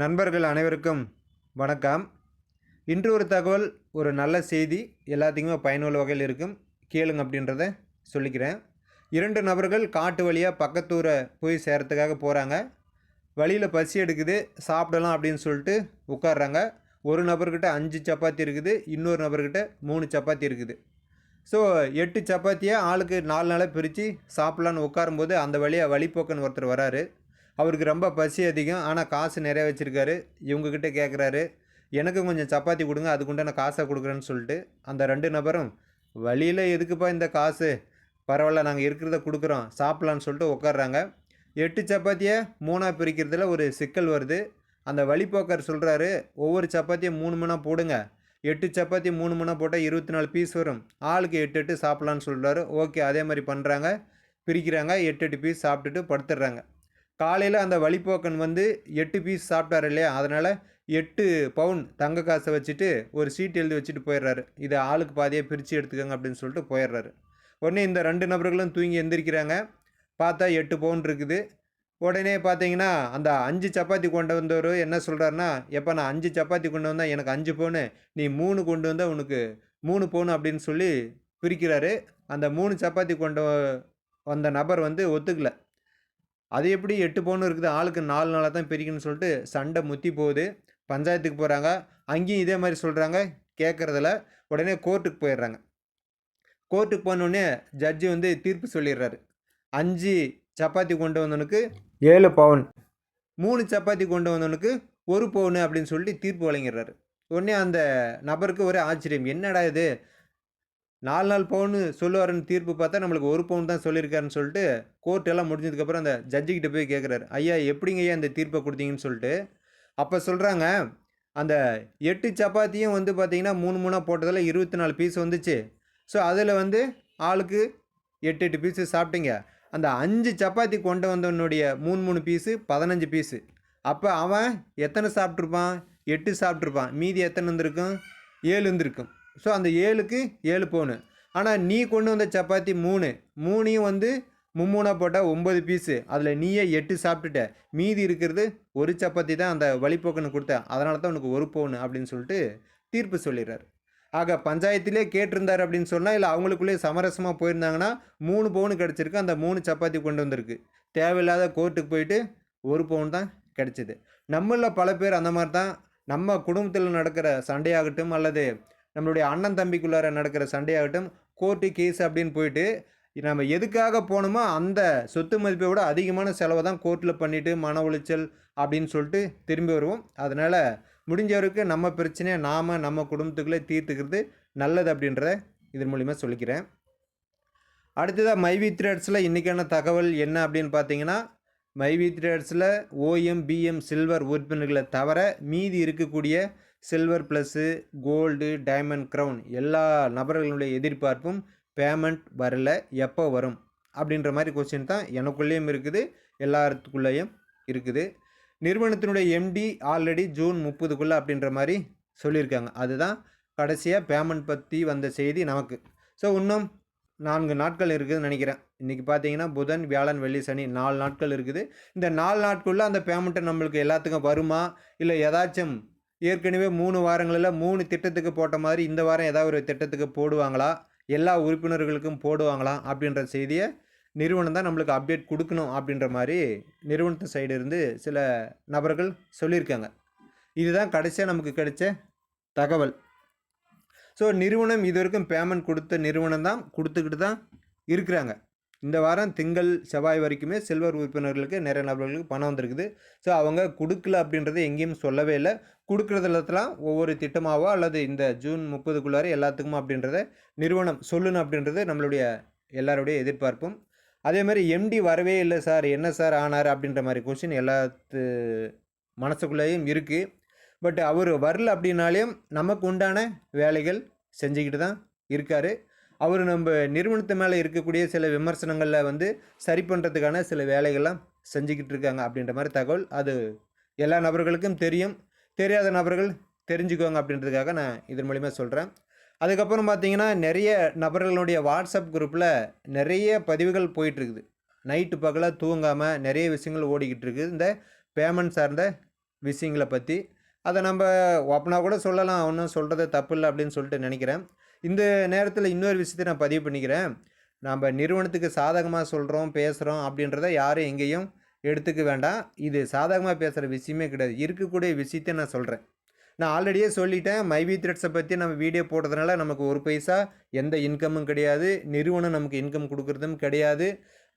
நண்பர்கள் அனைவருக்கும் வணக்கம். இன்று ஒரு தகவல் ஒரு நல்ல செய்தி எல்லாத்துக்குமே பயனுள்ள வகையில் இருக்கும். கேளுங்க அப்படின்றத சொல்லிக்கிறேன். இரண்டு நபர்கள் காட்டு வழியாக பக்கத்தூரை போய் சேரத்துக்காக போகிறாங்க வழியில் பசி எடுக்குது சாப்பிடலாம் அப்படின்னு சொல்லிட்டு உட்காடுறாங்க ஒரு நபர்கிட்ட அஞ்சு சப்பாத்தி இருக்குது இன்னொரு நபர்கிட்ட மூணு சப்பாத்தி இருக்குது. ஸோ எட்டு சப்பாத்தியை ஆளுக்கு நாலு நாளாக பிரித்து சாப்பிட்லான்னு உட்காரும்போது அந்த வழியாக வழிப்போக்கன் ஒருத்தர் வராரு. அவருக்கு ரொம்ப பசி அதிகம். ஆனால் காசு நிறைய வச்சுருக்காரு. இவங்கக்கிட்ட கேட்குறாரு எனக்கும் கொஞ்சம் சப்பாத்தி கொடுங்க. அதுக்குண்டான காசை கொடுக்குறேன்னு சொல்லிட்டு அந்த ரெண்டு நபரும் வழியில் எதுக்குப்பா இந்த காசு? பரவாயில்ல நாங்கள் இருக்கிறத கொடுக்குறோம். சாப்பிட்லான்னு சொல்லிட்டு உட்காடுறாங்க எட்டு சப்பாத்தியை மூணாக பிரிக்கிறதுல ஒரு சிக்கல் வருது. அந்த வழிபோக்கர் சொல்கிறாரு ஒவ்வொரு சப்பாத்தியும் மூணு மணி போடுங்க. எட்டு சப்பாத்தி மூணு மணா போட்டால் இருபத்தி நாலு பீஸ் வரும். ஆளுக்கு எட்டு எட்டு சாப்பிட்லான்னு சொல்கிறாரு ஓகே அதே மாதிரி பண்ணுறாங்க பிரிக்கிறாங்க. எட்டு எட்டு பீஸ் சாப்பிட்டுட்டு படுத்துடுறாங்க காலையில் அந்த வழிப்போக்கன் வந்து எட்டு பீஸ் சாப்பிட்டாரு இல்லையா? அதனால் எட்டு பவுன் தங்க காசை வச்சுட்டு ஒரு சீட் எழுதி வச்சுட்டு போயிடுறாரு. இதை ஆளுக்கு பாதியாக பிரித்து எடுத்துக்கோங்க அப்படின்னு சொல்லிட்டு போயிடுறாரு. உடனே இந்த ரெண்டு நபர்களும் தூங்கி எந்திரிக்கிறாங்க. பார்த்தா எட்டு பவுன் இருக்குது. உடனே பார்த்தீங்கன்னா அந்த அஞ்சு சப்பாத்தி கொண்டு வந்தவர் என்ன சொல்கிறாருன்னா எப்போ நான் அஞ்சு சப்பாத்தி கொண்டு வந்தால் எனக்கு அஞ்சு பவுனு. நீ மூணு கொண்டு வந்தால் உனக்கு மூணு பவுன் அப்படின்னு சொல்லி பிரிக்கிறாரு. அந்த மூணு சப்பாத்தி கொண்டு வ- வந்த நபர் வந்து ஒத்துக்கலை. அது எப்படி எட்டு பவுன் இருக்குது? ஆளுக்கு நாலு நாளாக தான் பிரிக்கணும்னு சொல்லிட்டு சண்டை முத்தி போகுது. பஞ்சாயத்துக்கு போகிறாங்க அங்கேயும் இதே மாதிரி சொல்கிறாங்க கேட்குறதில்ல உடனே கோர்ட்டுக்கு போயிடுறாங்க. கோர்ட்டுக்கு போனோடனே ஜட்ஜி வந்து தீர்ப்பு சொல்லிடுறாரு. அஞ்சு சப்பாத்தி கொண்டு வந்தவனுக்கு ஏழு பவுன். மூணு சப்பாத்தி கொண்டு வந்தவனுக்கு ஒரு பவுன் அப்படின்னு சொல்லிட்டு தீர்ப்பு வழங்கிடுறாரு. உடனே அந்த நபருக்கு ஒரே ஆச்சரியம். என்னடா இது? நாலு நாள் பவுன் சொல்லுவாருன்னு தீர்ப்பு பார்த்தா நம்மளுக்கு ஒரு பவுன் தான் சொல்லியிருக்காருன்னு சொல்லிட்டு கோர்ட் எல்லாம் முடிஞ்சதுக்கப்புறம் அந்த ஜட்ஜிக்கிட்ட போய் கேட்குறாரு ஐயா எப்படிங்க ஐயா இந்த தீர்ப்பை கொடுத்தீங்கன்னு சொல்லிட்டு? அப்போ சொல்கிறாங்க அந்த எட்டு சப்பாத்தியும் வந்து பார்த்தீங்கன்னா மூணு மூணாக போட்டதில் இருபத்தி நாலு பீஸ் வந்துச்சு. ஸோ அதில் வந்து ஆளுக்கு எட்டு எட்டு பீஸு சாப்பிட்டீங்க. அந்த அஞ்சு சப்பாத்தி கொண்டு வந்தவனுடைய மூணு மூணு பீஸு பதினஞ்சு பீஸு அப்போ அவன் எத்தனை சாப்பிட்ருப்பான் எட்டு சாப்பிட்ருப்பான் மீதி எத்தனை இருந்திருக்கும் ஏழு இருந்திருக்கும் ஸோ அந்த ஏழுக்கு ஏழு பவுனு ஆனால் நீ கொண்டு வந்த சப்பாத்தி மூணு. மூணையும் வந்து மும்மூணாக போட்டால் ஒம்பது பீஸு. அதில் நீயே எட்டு சாப்பிட்டுட்ட. மீதி இருக்கிறது ஒரு சப்பாத்தி தான் அந்த வழிப்போக்கனுக்கு கொடுத்த. அதனால தான் உனக்கு ஒரு பவுன் அப்படின்னு சொல்லிட்டு தீர்ப்பு சொல்லிடுறாரு. ஆக பஞ்சாயத்திலே கேட்டிருந்தார் அப்படின்னு சொன்னால் இல்லை அவங்களுக்குள்ளே சமரசமாக போயிருந்தாங்கன்னா மூணு பவுன் கிடச்சிருக்கு. அந்த மூணு சப்பாத்தி கொண்டு வந்திருக்கு. தேவையில்லாத கோர்ட்டுக்கு போயிட்டு ஒரு பவுன் தான் கிடச்சிது. நம்மளில் பல பேர் அந்த மாதிரி தான். நம்ம குடும்பத்தில் நடக்கிற சண்டையாகட்டும் அல்லது நம்மளுடைய அண்ணன் தம்பிக்குள்ளார நடக்கிற சண்டையாகட்டும் கோர்ட்டு கேஸ் அப்படின்னு போயிட்டு நம்ம எதுக்காக போனோமோ அந்த சொத்து மதிப்பை விட அதிகமான செலவை தான் கோர்ட்டில் பண்ணிவிட்டு மன உளைச்சல் அப்படின்னு சொல்லிட்டு திரும்பி வருவோம். அதனால் முடிஞ்சவருக்கு நம்ம பிரச்சனையை நாம் நம்ம குடும்பத்துக்குள்ளே தீர்த்துக்கிறது நல்லது அப்படின்றத இதன் மூலிமா சொல்லிக்கிறேன். அடுத்ததாக மைவி த்ரேட்ஸில் இன்றைக்கான தகவல் என்ன அப்படின்னு பார்த்தீங்கன்னா மைவி த்ரேட்ஸில் ஓஎம் பிஎம் சில்வர் உறுப்பினர்களை தவிர மீதி இருக்கக்கூடிய silver plus gold diamond crown எல்லா நபர்களுடைய எதிர்பார்ப்பும் பேமெண்ட் வரல எப்போ வரும்? அப்படின்ற மாதிரி கொஸ்டின் தான் எனக்குள்ளேயும் இருக்குது எல்லாத்துக்குள்ளேயும் இருக்குது. நிறுவனத்தினுடைய எம்டி ஆல்ரெடி ஜூன் முப்பதுக்குள்ளே அப்படின்ற மாதிரி சொல்லியிருக்காங்க. அதுதான் கடைசியாக பேமெண்ட் பற்றி வந்த செய்தி நமக்கு. ஸோ இன்னும் நான்கு நாட்கள் இருக்குதுன்னு நினைக்கிறேன். இன்றைக்கி பார்த்தீங்கன்னா புதன் வியாழன் வெள்ளி சனி நாலு நாட்கள் இருக்குது. இந்த நாலு நாட்களில் அந்த பேமெண்ட்டை நம்மளுக்கு எல்லாத்துக்கும் வருமா? இல்லை ஏதாச்சும் ஏற்கனவே மூணு வாரங்களில் மூணு திட்டத்துக்கு போட்ட மாதிரி இந்த வாரம் ஏதாவது ஒரு திட்டத்துக்கு போடுவாங்களா? எல்லா உறுப்பினர்களுக்கும் போடுவாங்களா? அப்படின்ற செய்தியை நிறுவனம் தான் நம்மளுக்கு அப்டேட் கொடுக்கணும் அப்படின்ற மாதிரி நிறுவனத்து சைடு இருந்து சில நபர்கள் சொல்லியிருக்காங்க. இதுதான் கடைசியாக நமக்கு கிடைச்ச தகவல். ஸோ நிறுவனம் இது வரைக்கும் பேமெண்ட் கொடுத்த நிறுவனம் தான் கொடுத்துக்கிட்டு தான் இருக்கிறாங்க. இந்த வாரம் திங்கள் செவ்வாய் வரைக்குமே சில்வர் உறுப்பினர்களுக்கு நிறைய நபர்களுக்கு பணம் வந்திருக்குது. ஸோ அவங்க கொடுக்கல அப்படின்றது எங்கேயும் சொல்லவே இல்லை. கொடுக்குறதுலாம் ஒவ்வொரு திட்டமாவோ அல்லது இந்த ஜூன் முப்பதுக்குள்ளார எல்லாத்துக்குமா அப்படின்றத நிறுவனம் சொல்லணும் அப்படின்றது நம்மளுடைய எல்லாருடைய எதிர்பார்ப்பும். அதே மாதிரி எம்டி வரவே இல்லை சார். என்ன சார் ஆனார் அப்படின்ற மாதிரி கொஷின் எல்லாத்து மனசுக்குள்ளேயும் இருக்குது பட் அவர் வரல அப்படின்னாலையும் நமக்கு உண்டான வேலைகள் செஞ்சுக்கிட்டு தான் இருக்கார். அவர் நம்ம நிறுவனத்து மேலே இருக்கக்கூடிய சில விமர்சனங்களில் வந்து சரி பண்ணுறதுக்கான சில வேலைகள்லாம் செஞ்சுக்கிட்டு இருக்காங்க அப்படின்ற மாதிரி தகவல். அது எல்லா நபர்களுக்கும் தெரியும். தெரியாத நபர்கள் தெரிஞ்சுக்குவாங்க அப்படின்றதுக்காக நான் இதன் மூலிமா சொல்கிறேன் அதுக்கப்புறம் பார்த்தீங்கன்னா நிறைய நபர்களுடைய வாட்ஸ்அப் குரூப்பில் நிறைய பதிவுகள் போயிட்டுருக்குது. நைட்டு பகலாக தூங்காமல் நிறைய விஷயங்கள் ஓடிக்கிட்டு இருக்குது. இந்த பேமெண்ட் சார்ந்த விஷயங்கள பற்றி அதை நம்ம ஓப்பனாக கூட சொல்லலாம். ஒன்றும் சொல்கிறது தப்பு இல்லை அப்படின்னு சொல்லிட்டு நினைக்கிறேன். இந்த நேரத்தில் இன்னொரு விஷயத்தை நான் பதிவு பண்ணிக்கிறேன். நம்ம நிறுவனத்துக்கு சாதகமாக சொல்கிறோம் பேசுகிறோம் அப்படின்றத யாரும் எங்கேயும் எடுத்துக்க வேண்டாம். இது சாதகமாக பேசுகிற விஷயமே கிடையாது. இருக்கக்கூடிய விஷயத்தை நான் சொல்கிறேன் நான் ஆல்ரெடியே சொல்லிட்டேன் மைவி த்ரெட்ஸை பற்றி நம்ம வீடியோ போடுறதுனால நமக்கு ஒரு பைசா எந்த இன்கமும் கிடையாது. நிறுவனம் நமக்கு இன்கம் கொடுக்குறதும் கிடையாது.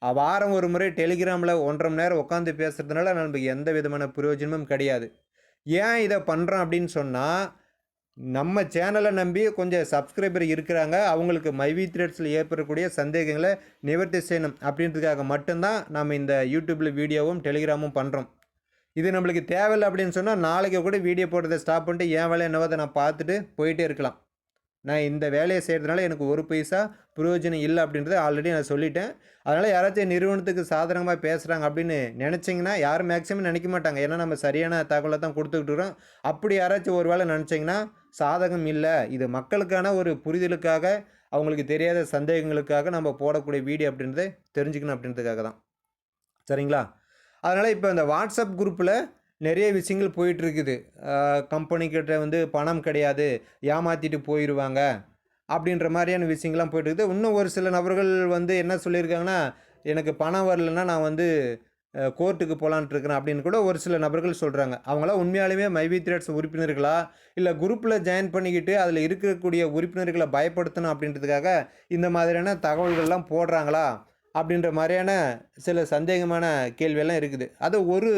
வாரம் ஒரு முறை டெலிகிராமில் ஒன்றரை மணி நேரம் உட்காந்து பேசுகிறதுனால நமக்கு எந்த விதமான பிரயோஜனமும் கிடையாது. ஏன் இதை பண்ணுறோம் அப்படின்னு சொன்னால் நம்ம சேனலை நம்பி கொஞ்சம் சப்ஸ்கிரைபர் இருக்கிறாங்க. அவங்களுக்கு மைவி த்ரெட்ஸில் ஏற்படக்கூடிய சந்தேகங்களை நிவர்த்தி செய்யணும். அப்படின்றதுக்காக மட்டும்தான் நம்ம இந்த யூடியூப்பில் வீடியோவும் டெலிகிராமும் பண்ணுறோம் இது நம்மளுக்கு தேவையில்லை அப்படின்னு சொன்னால் நாளைக்கு கூட வீடியோ போடுறதை ஸ்டாப் பண்ணிட்டு என் வேலை என்னவோ அதை நான் பார்த்துட்டு போயிட்டே இருக்கலாம். நான் இந்த வேலையை செய்கிறதுனால எனக்கு ஒரு பைசா பிரயோஜனம் இல்லை அப்படின்றத ஆல்ரெடி நான் சொல்லிட்டேன். அதனால் யாராச்சும் நிறுவனத்துக்கு சாதகமாக பேசுகிறாங்க அப்படின்னு நினச்சிங்கன்னா யாரும் மேக்ஸிமம் நினைக்க மாட்டாங்க. ஏன்னா நம்ம சரியான தகவலை தான் கொடுத்துக்கிட்டுறோம் அப்படி யாராச்சும் ஒரு வேளை நினச்சிங்கன்னா சாதகம் இல்லை. இது மக்களுக்கான ஒரு புரிதலுக்காக அவங்களுக்கு தெரியாத சந்தேகங்களுக்காக நம்ம போடக்கூடிய வீடியோ அப்படின்றத தெரிஞ்சுக்கணும் அப்படின்றதுக்காக தான். சரிங்களா? அதனால் இப்போ இந்த வாட்ஸ்அப் குரூப்பில் நிறைய விஷயங்கள் போயிட்டுருக்குது. கம்பெனிக்கிட்ட வந்து பணம் கிடையாது ஏமாற்றிட்டு போயிடுவாங்க அப்படின்ற மாதிரியான விஷயங்கள்லாம் போயிட்டுருக்குது. இன்னும் ஒரு சில நபர்கள் வந்து என்ன சொல்லியிருக்காங்கன்னா எனக்கு பணம் வரலைன்னா நான் வந்து கோர்ட்டுக்கு போகலான்ட்டு இருக்கிறேன் அப்படின்னு கூட ஒரு சில நபர்கள் சொல்கிறாங்க அவங்களாம் உண்மையாலுமே மைவி த்ரெட்ஸ் உறுப்பினர்களா? இல்லை குரூப்பில் ஜாயின் பண்ணிக்கிட்டு அதில் இருக்கக்கூடிய உறுப்பினர்களை பயப்படுத்தணும் அப்படின்றதுக்காக இந்த மாதிரியான தகவல்கள்லாம் போடுறாங்களா? அப்படின்ற மாதிரியான சில சந்தேகமான கேள்வியெல்லாம் இருக்குது. அது ஒரு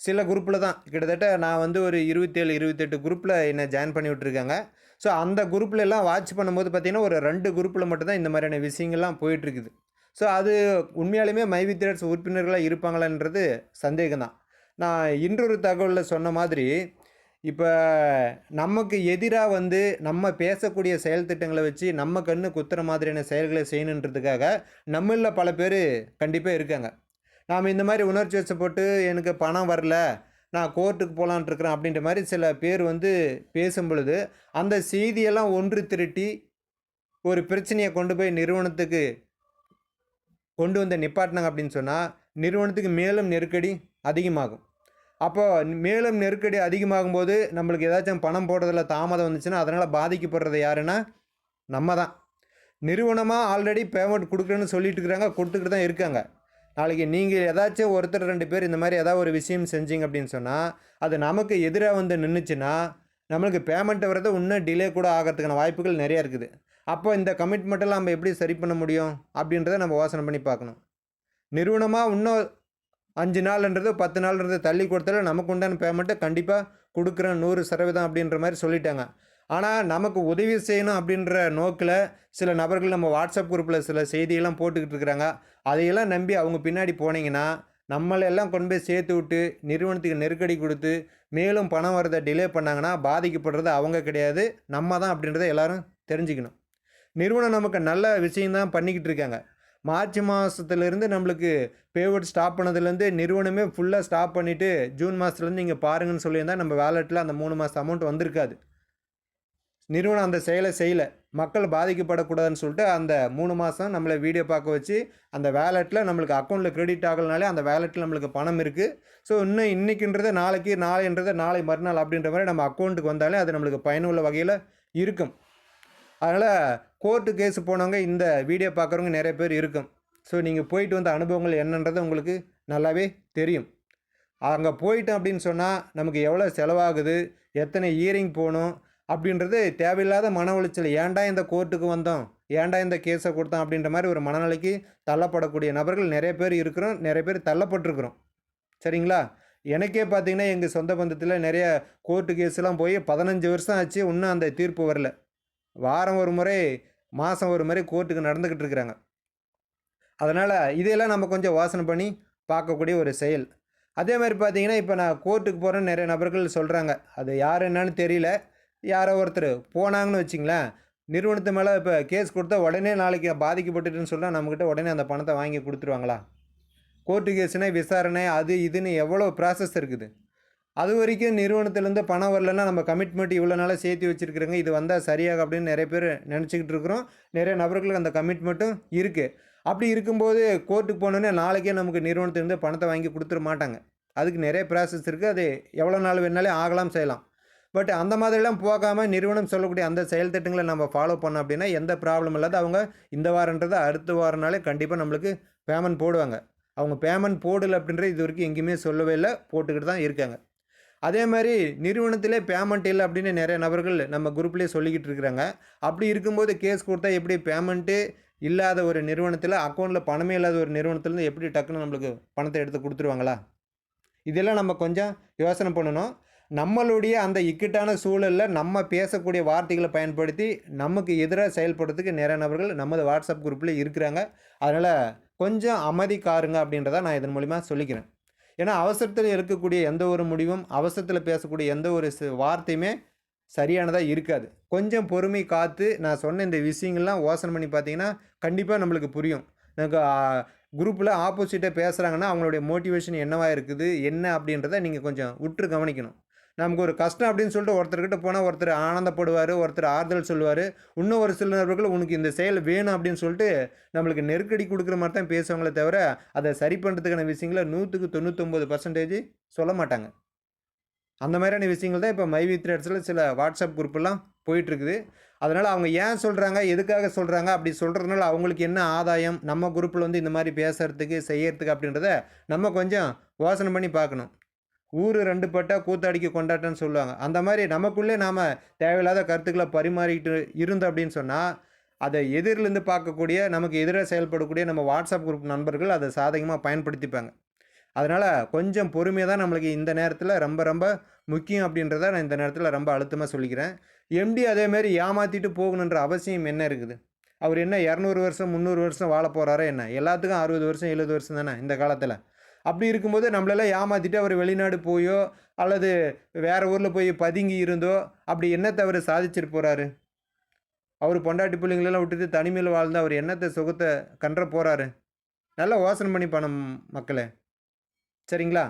சில குரூப்பில் தான். கிட்டத்தட்ட நான் வந்து ஒரு இருபத்தேழு இருபத்தெட்டு குரூப்பில் என்னை ஜாயின் பண்ணி விட்ருக்காங்க ஸோ அந்த குரூப்பில் எல்லாம் வாட்ச் பண்ணும்போது பார்த்திங்கன்னா ஒரு ரெண்டு குரூப்பில் மட்டும்தான் இந்த மாதிரியான விஷயங்கள்லாம் போயிட்டுருக்குது. ஸோ அது உண்மையாலுமே மை த்ரெட்ஸ் உறுப்பினர்களாக இருப்பாங்களான்றது சந்தேகம் தான். நான் இன்றொரு தகவலில் சொன்ன மாதிரி இப்போ நமக்கு எதிராக வந்து நம்ம பேசக்கூடிய செயல் திட்டங்களை வச்சு நம்ம கண்ணு குத்துற மாதிரியான செயல்களை செய்யணுன்றதுக்காக நம்மளில் பல பேர் கண்டிப்பாக இருக்காங்க. நாம் இந்த மாதிரி உணர்ச்சி வசப்பட்டு எனக்கு பணம் வரல நான் கோர்ட்டுக்கு போகலான்ட்டு இருக்கிறேன் அப்படின்ற மாதிரி சில பேர் வந்து பேசும் பொழுது அந்த செய்தியெல்லாம் ஒன்று திரட்டி ஒரு பிரச்சனையை கொண்டு போய் நிறுவனத்துக்கு கொண்டு வந்து நிப்பாட்டினாங்க அப்படின்னு சொன்னால் நிறுவனத்துக்கு மேலும் நெருக்கடி அதிகமாகும். அப்போ மேலும் நெருக்கடி அதிகமாகும் போது நம்மளுக்கு ஏதாச்சும் பணம் போடுறதில் தாமதம் வந்துச்சுன்னா அதனால் பாதிக்கப்படுறது யாருன்னா நம்ம தான். நிறுவனமாக ஆல்ரெடி பேமெண்ட் கொடுக்குறேன்னு சொல்லிட்டு இருக்கிறாங்க கொடுத்துக்கிட்டு தான் இருக்காங்க. நாளைக்கு நீங்கள் ஏதாச்சும் ஒருத்தர் ரெண்டு பேர் இந்த மாதிரி ஏதாவது ஒரு விஷயம் செஞ்சீங்க அப்படின்னு சொன்னால் அது நமக்கு எதிராக வந்து நின்றுச்சுன்னா நம்மளுக்கு பேமெண்ட் வர்றது இன்னும் டிலே கூட ஆகிறதுக்கான வாய்ப்புகள் நிறையா இருக்குது. அப்போ இந்த கமிட்மெண்ட்டெல்லாம் நம்ம எப்படி சரி பண்ண முடியும்? அப்படின்றத நம்ம யோசனை பண்ணி பார்க்கணும். நிறுவனமாக இன்னும் அஞ்சு நாள்ன்றது பத்து நாள்ன்றது தள்ளி கொடுத்தாலும் நமக்கு உண்டான பேமெண்ட்டை கண்டிப்பாக கொடுக்குறேன் நூறு சதவீதம் அப்படின்ற மாதிரி சொல்லிட்டாங்க. ஆனால் நமக்கு உதவி செய்யணும் அப்படின்ற நோக்கில் சில நபர்கள் நம்ம வாட்ஸ்அப் குரூப்பில் சில செய்தியெல்லாம் போட்டுக்கிட்டு இருக்கிறாங்க. அதையெல்லாம் நம்பி அவங்க பின்னாடி போனீங்கன்னா நம்மளெல்லாம் கொண்டு போய் சேர்த்து விட்டு நிறுவனத்துக்கு நெருக்கடி கொடுத்து மேலும் பணம் வரதை டிலே பண்ணாங்கன்னா பாதிக்கப்படுறது அவங்க கிடையாது. நம்ம தான் அப்படின்றத எல்லாரும் தெரிஞ்சுக்கணும். நிறுவனம் நமக்கு நல்ல விஷயம்தான் பண்ணிக்கிட்டு இருக்காங்க. மார்ச் மாதத்துலேருந்து நம்மளுக்கு பேவர்ட் ஸ்டாப் பண்ணதுலேருந்து நிறுவனமே ஃபுல்லாக ஸ்டாப் பண்ணிவிட்டு ஜூன் மாதத்துலேருந்து நீங்கள் பாருங்கன்னு சொல்லியிருந்தால் நம்ம வேலெட்டில் அந்த மூணு மாதம் அமௌண்ட் வந்திருக்காது. நிறுவனம் அந்த செயலை செய்யலை. மக்கள் பாதிக்கப்படக்கூடாதுன்னு சொல்லிட்டு அந்த மூணு மாதம் நம்மளை வீடியோ பார்க்க வச்சு அந்த வேலெட்டில் நம்மளுக்கு அக்கௌண்ட்டில் கிரெடிட் ஆகலனாலே அந்த வேலெட்டில் நம்மளுக்கு பணம் இருக்குது ஸோ இன்னும் இன்றைக்கின்றத நாளைக்கு நாளைன்றத நாளை மறுநாள் அப்படின்ற மாதிரி நம்ம அக்கௌண்ட்டுக்கு வந்தாலே அது நம்மளுக்கு பயனுள்ள வகையில் இருக்கும். அதனால் கோர்ட்டு கேஸ் போனவங்க இந்த வீடியோ பார்க்குறவங்க நிறைய பேர் இருக்கும். ஸோ நீங்கள் போயிட்டு வந்த அனுபவங்கள் என்னன்றது உங்களுக்கு நல்லாவே தெரியும். அங்கே போயிட்டோம் அப்படின்னு சொன்னால் நமக்கு எவ்வளோ செலவாகுது? எத்தனை இயரிங் போகணும்? அப்படின்றது தேவையில்லாத மன உளைச்சல். ஏன்டா இந்த கோர்ட்டுக்கு வந்தோம்? ஏன்டா இந்த கேஸை கொடுத்தோம்? அப்படின்ற மாதிரி ஒரு மனநிலைக்கு தள்ளப்படக்கூடிய நபர்கள் நிறைய பேர் இருக்கிறோம். நிறைய பேர் தள்ளப்பட்டிருக்கிறோம். சரிங்களா? எனக்கே பார்த்தீங்கன்னா எங்கள் சொந்த பந்தத்தில் நிறைய கோர்ட்டு கேஸ்லாம் போய் பதினஞ்சு வருஷம் ஆச்சு. இன்னும் அந்த தீர்ப்பு வரல. வாரம் ஒரு முறை மாதம் ஒரு முறை கோர்ட்டுக்கு நடந்துக்கிட்டு இருக்கிறாங்க. அதனால் இதையெல்லாம் நம்ம கொஞ்சம் வாசனை பண்ணி பார்க்கக்கூடிய ஒரு செயல். அதே மாதிரி பார்த்தீங்கன்னா இப்போ நான் கோர்ட்டுக்கு போகிறேன்னு நிறைய நபர்கள் சொல்கிறாங்க அது யார் என்னன்னு தெரியல. யாரோ ஒருத்தர் போனாங்கன்னு வச்சிங்களேன் நிறுவனத்து மேலே இப்போ கேஸ் கொடுத்தா உடனே நாளைக்கு பாதிக்கப்பட்டுட்டுன்னு சொன்னால் நம்மக்கிட்ட உடனே அந்த பணத்தை வாங்கி கொடுத்துருவாங்களா? கோர்ட்டு கேஸுனா விசாரணை அது இதுன்னு எவ்வளோ ப்ராசஸ் இருக்குது? அது வரைக்கும் நிறுவனத்துலேருந்து பணம் வரலன்னா நம்ம கமிட்மெண்ட் இவ்வளோ நாளாக சேர்த்து வச்சுருக்குறோங்க இது வந்தால் சரியாக அப்படின்னு நிறைய பேர் நினச்சிக்கிட்டு இருக்கிறோம். நிறைய நபர்களுக்கு அந்த கமிட்மெண்ட்டும் இருக்குது அப்படி இருக்கும்போது கோர்ட்டுக்கு போனோன்னே நாளைக்கே நமக்கு நிறுவனத்துலேருந்து பணத்தை வாங்கி கொடுத்துட மாட்டாங்க. அதுக்கு நிறைய ப்ராசஸ் இருக்குது அது எவ்வளோ நாள் வேணாலே ஆகலாம் செய்யலாம். பட் அந்த மாதிரிலாம் போகாமல் நிறுவனம் சொல்லக்கூடிய அந்த செயல் திட்டங்களை நம்ம ஃபாலோ பண்ணோம் அப்படின்னா எந்த ப்ராப்ளம் இல்லாத அவங்க இந்த வாரன்றது அடுத்த வாரம்னாலே கண்டிப்பாக நம்மளுக்கு பேமெண்ட் போடுவாங்க. அவங்க பேமெண்ட் போடலை அப்படின்றது இது வரைக்கும் எங்கேயுமே சொல்லவே இல்லை போட்டுக்கிட்டு தான் இருக்காங்க. அதே மாதிரி நிறுவனத்திலே பேமெண்ட் இல்லை அப்படின்னு நிறைய நபர்கள் நம்ம குரூப்லேயே சொல்லிக்கிட்டு இருக்கிறாங்க. அப்படி இருக்கும்போது கேஸ் கொடுத்தா எப்படி பேமெண்ட்டு இல்லாத ஒரு நிறுவனத்தில் அக்கௌண்ட்டில் பணமே இல்லாத ஒரு நிறுவனத்துலேருந்து எப்படி டக்குன்னு நம்மளுக்கு பணத்தை எடுத்து கொடுத்துருவாங்களா? இதெல்லாம் நம்ம கொஞ்சம் யோசனை பண்ணணும். நம்மளுடைய அந்த இக்கட்டான சூழலில் நம்ம பேசக்கூடிய வார்த்தைகளை பயன்படுத்தி நமக்கு எதிராக செயல்படுறதுக்கு நிறைய நபர்கள் நமது வாட்ஸ்அப் குரூப்பில் இருக்கிறாங்க. அதனால் கொஞ்சம் அமைதி காருங்க அப்படின்றத நான் இதன் மூலிமா சொல்லிக்கிறேன். ஏன்னா அவசரத்தில் இருக்கக்கூடிய எந்த ஒரு முடிவும் அவசரத்தில் பேசக்கூடிய எந்த ஒரு வார்த்தையுமே சரியானதாக இருக்காது. கொஞ்சம் பொறுமை காத்து நான் சொன்ன இந்த விஷயங்கள்லாம் யோசனை பண்ணி பார்த்தீங்கன்னா கண்டிப்பாக நம்மளுக்கு புரியும். எனக்கு குரூப்பில் ஆப்போசிட்டாக பேசுகிறாங்கன்னா அவங்களுடைய மோட்டிவேஷன் என்னவா இருக்குது என்ன அப்படின்றத நீங்கள் கொஞ்சம் உற்று கவனிக்கணும். நமக்கு ஒரு கஷ்டம் அப்படின்னு சொல்லிட்டு ஒருத்தர்கிட்ட போனால் ஒருத்தர் ஆனந்தப்படுவார் ஒருத்தர் ஆறுதல் சொல்லுவார். இன்னும் ஒரு சில நபர்கள் உனக்கு இந்த செயல் வேணும் அப்படின்னு சொல்லிட்டு நம்மளுக்கு நெருக்கடி கொடுக்குற மாதிரி தான் பேசுவாங்களே தவிர அதை சரி பண்ணுறதுக்கான விஷயங்களை நூற்றுக்கு தொண்ணூற்றொம்பது பர்சன்டேஜ் சொல்ல மாட்டாங்க. அந்த மாதிரியான விஷயங்கள் தான் இப்போ மைவி த்ரெட்ஸில் சில வாட்ஸ்அப் குரூப்பெல்லாம் போயிட்டுருக்குது. அதனால் அவங்க ஏன் சொல்கிறாங்க எதுக்காக சொல்கிறாங்க அப்படி சொல்கிறதுனால அவங்களுக்கு என்ன ஆதாயம் நம்ம குரூப்பில் வந்து இந்த மாதிரி பேசுகிறதுக்கு செய்யறதுக்கு அப்படின்றத நம்ம கொஞ்சம் யோசனை பண்ணி பார்க்கணும். ஊர் ரெண்டு பட்டா கூத்தாடிக்கு கொண்டாட்டம்னு சொல்லுவாங்க. அந்த மாதிரி நமக்குள்ளே நாம் தேவையில்லாத கருத்துக்களை பரிமாறிக்கிட்டு இருந்தோம் அப்படின்னு சொன்னால் அதை எதிரிலேருந்து பார்க்கக்கூடிய நமக்கு எதிராக செயல்படக்கூடிய நம்ம வாட்ஸ்அப் குரூப் நண்பர்கள் அதை சாதகமாக பயன்படுத்திப்பாங்க. அதனால் கொஞ்சம் பொறுமையாக தான் நம்மளுக்கு இந்த நேரத்தில் ரொம்ப ரொம்ப முக்கியம் அப்படின்றத நான் இந்த நேரத்தில் ரொம்ப அழுத்தமாக சொல்லிக்கிறேன். எம்டி அதேமாரி ஏமாற்றிட்டு போகணுன்ற அவசியம் என்ன இருக்குது? அவர் என்ன இரநூறு வருஷம் முந்நூறு வருஷம் வாழ போகிறாரோ என்ன? எல்லாத்துக்கும் அறுபது வருஷம் எழுபது வருஷம் தானே இந்த காலத்தில்? அப்படி இருக்கும்போது நம்மளெல்லாம் ஏமாற்றிட்டு அவர் வெளிநாடு போயோ அல்லது வேறு ஊரில் போய் பதுங்கி இருந்தோ அப்படி என்னத்தை அவர் சாதிச்சிட்டு போகிறாரு அவர் பொண்டாட்டி பிள்ளைங்களெல்லாம் விட்டுட்டு தனிமையில் வாழ்ந்து அவர் என்னத்தை சுகத்தை கன்ற போகிறாரு நல்லா யோசனை பண்ணி பணம் மக்களே. சரிங்களா?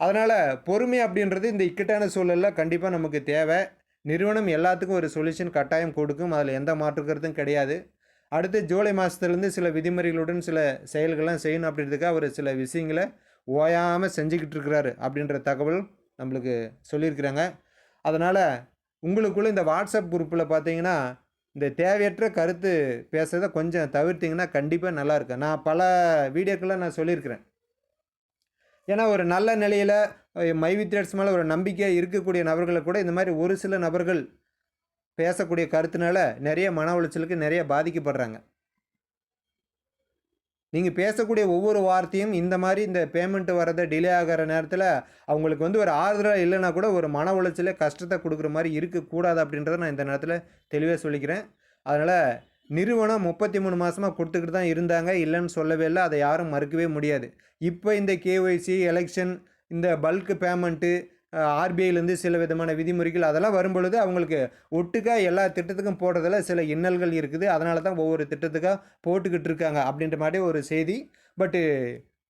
அதனால் பொறுமை அப்படின்றது இந்த இக்கட்டான சூழலில் கண்டிப்பாக நமக்கு தேவை. நிறுவனம் எல்லாத்துக்கும் ஒரு சொல்யூஷன் கட்டாயம் கொடுக்கும். அதில் எந்த மாற்றுக்கிறதும் கிடையாது. அடுத்து ஜூலை மாதத்துலேருந்து சில விதிமுறைகளுடன் சில செயல்கள்லாம் செய்யணும் அப்படின்றதுக்காக அவர் சில விஷயங்களை ஓயாமல் செஞ்சுக்கிட்டு இருக்கிறாரு அப்படின்ற தகவல் நம்மளுக்கு சொல்லியிருக்கிறாங்க. அதனால் உங்களுக்குள்ளே இந்த வாட்ஸ்அப் குரூப்பில் பார்த்தீங்கன்னா இந்த தேவையற்ற கருத்து பேசுகிறத கொஞ்சம் தவிர்த்திங்கன்னா கண்டிப்பாக நல்லாயிருக்கும் நான் பல வீடியோக்களை நான் சொல்லியிருக்கிறேன். ஏன்னா ஒரு நல்ல நிலையில் மைவித்ரட்ஸ் மேலே ஒரு நம்பிக்கை இருக்கக்கூடிய நபர்களை கூட இந்த மாதிரி ஒரு சில நபர்கள் பேசக்கூடிய கருத்துனால நிறைய மன உளைச்சலுக்கு நிறைய பாதிக்கப்படுறாங்க. நீங்கள் பேசக்கூடிய ஒவ்வொரு வார்த்தையும் இந்த மாதிரி இந்த பேமெண்ட் வரதை டிலே ஆகிற நேரத்தில் அவங்களுக்கு வந்து ஒரு ஆறுதலாக இல்லைன்னா கூட ஒரு மன உளைச்சலே கஷ்டத்தை கொடுக்குற மாதிரி இருக்கக்கூடாது அப்படின்றத நான் இந்த நேரத்தில் தெளிவாக சொல்லிக்கிறேன். அதனால் நிறுவனம் முப்பத்தி மூணு மாதமாக கொடுத்துக்கிட்டு தான் இருந்தாங்க. இல்லைன்னு சொல்லவே இல்லை. அதை யாரும் மறுக்கவே முடியாது. இப்போ இந்த கேஒய்சி எலெக்ஷன் இந்த பல்க் பேமெண்ட்டு ஆர்பிஐலேருந்து சில விதமான விதிமுறைகள் அதெல்லாம் வரும்பொழுது அவங்களுக்கு ஒட்டுக்கா எல்லா திட்டத்துக்கும் போடுறதில் சில இன்னல்கள் இருக்குது. அதனால தான் ஒவ்வொரு திட்டத்துக்காக போட்டுக்கிட்டு இருக்காங்க அப்படின்ற மாதிரி ஒரு செய்தி. பட்டு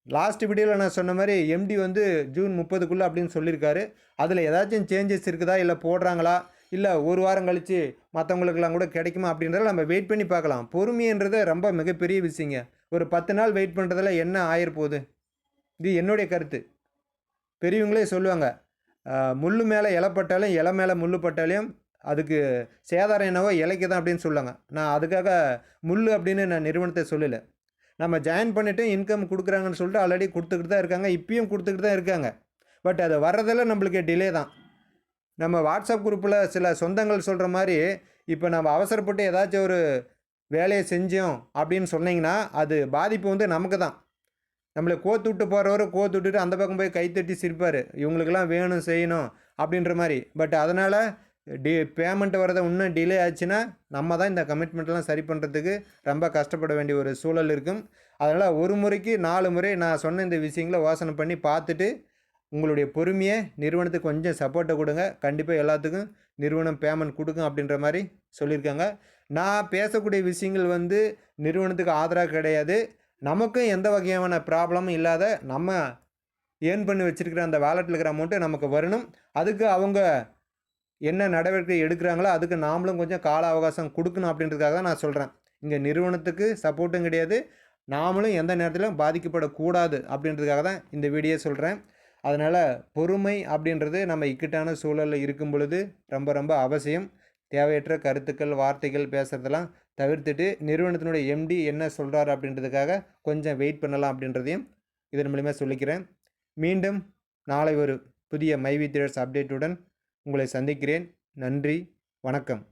லாஸ்ட் வீடியோவில் நான் சொன்ன மாதிரி எம்டி வந்து ஜூன் முப்பதுக்குள்ளே அப்படின்னு சொல்லியிருக்காரு. அதில் ஏதாச்சும் சேஞ்சஸ் இருக்குதா? இல்லை போடுறாங்களா? இல்லை ஒரு வாரம் கழித்து மற்றவங்களுக்கெல்லாம் கூட கிடைக்குமா? அப்படின்றத நம்ம வெயிட் பண்ணி பார்க்கலாம். பொறுமைன்றது ரொம்ப மிகப்பெரிய விஷயங்க. ஒரு பத்து நாள் வெயிட் பண்ணுறதுல என்ன ஆயிரப்போகுது? இது என்னுடைய கருத்து. பெரியவங்களே சொல்லுவாங்க முள் மேலே இலை பட்டாலும் இலை மேலே முள் பட்டாலையும் அதுக்கு சேதாரம் என்னவோ இலைக்கு தான் அப்படின்னு சொல்லுவாங்க. நான் அதுக்காக முள் அப்படின்னு நான் நிறுவனத்தை சொல்லலை. நம்ம ஜாயின் பண்ணிவிட்டு இன்கம் கொடுக்குறாங்கன்னு சொல்லிட்டு ஆல்ரெடி கொடுத்துக்கிட்டு தான் இருக்காங்க. இப்பயும் கொடுத்துக்கிட்டு தான் இருக்காங்க. பட் அது வர்றதெல்லாம் நம்மளுக்கு டிலே தான். நம்ம வாட்ஸ்அப் குரூப்பில் சில சொந்தங்கள் சொல்கிற மாதிரி இப்போ நம்ம அவசரப்பட்டு ஏதாச்சும் ஒரு வேலையை செஞ்சோம் அப்படின்னு சொன்னீங்கன்னா அது பாதிப்பு வந்து நமக்கு தான். நம்மளை கோத்து விட்டு போகிறவரை கோத்து விட்டுட்டு அந்த பக்கம் போய் கைத்தட்டி சிரிப்பார். இவங்களுக்கெல்லாம் வேணும் செய்யணும் அப்படின்ற மாதிரி. பட் அதனால் டி பேமெண்ட் வரதை இன்னும் டிலே ஆச்சுன்னா நம்ம தான் இந்த கமிட்மெண்ட்லாம் சரி பண்ணுறதுக்கு ரொம்ப கஷ்டப்பட வேண்டிய ஒரு சூழல் இருக்கும். அதனால் ஒரு முறைக்கு நாலு முறை நான் சொன்ன இந்த விஷயங்களை யோசனை பண்ணி பார்த்துட்டு உங்களுடைய பொறுமையை நிறுவனத்துக்கு கொஞ்சம் சப்போர்ட்டை கொடுங்க. கண்டிப்பாக எல்லாத்துக்கும் நிறுவனம் பேமெண்ட் கொடுக்கும் அப்படின்ற மாதிரி சொல்லியிருக்காங்க. நான் பேசக்கூடிய விஷயங்கள் வந்து நிறுவனத்துக்கு ஆதரவு கிடையாது. நமக்கும் எந்த வகையான ப்ராப்ளமும் இல்லாத நம்ம ஏர்ன் பண்ணி வச்சுருக்கிற அந்த வேலெட்டில் இருக்கிற அமௌண்ட்டு நமக்கு வரணும். அதுக்கு அவங்க என்ன நடவடிக்கை எடுக்கிறாங்களோ அதுக்கு நாமளும் கொஞ்சம் கால அவகாசம் கொடுக்கணும் அப்படின்றதுக்காக தான் நான் சொல்கிறேன் இங்கே நிறுவனத்துக்கு சப்போர்ட்டும் கிடையாது. நாமளும் எந்த நேரத்திலும் பாதிக்கப்படக்கூடாது அப்படின்றதுக்காக தான் இந்த வீடியோ சொல்கிறேன் அதனால் பொறுமை அப்படின்றது நம்ம இக்கட்டான சூழலில் இருக்கும் பொழுது ரொம்ப ரொம்ப அவசியம். தேவையற்ற கருத்துக்கள் வார்த்தைகள் பேசுகிறதெல்லாம் தவிர்த்துட்டு நிறுவனத்தினுடைய எம்டி என்ன சொல்கிறார் அப்படின்றதுக்காக கொஞ்சம் வெயிட் பண்ணலாம் அப்படின்றதையும் இதன் மூலிமா சொல்லிக்கிறேன். மீண்டும் நாளை ஒரு புதிய மைவி த்ரேடர்ஸ் அப்டேட்டுடன் உங்களை சந்திக்கிறேன். நன்றி வணக்கம்.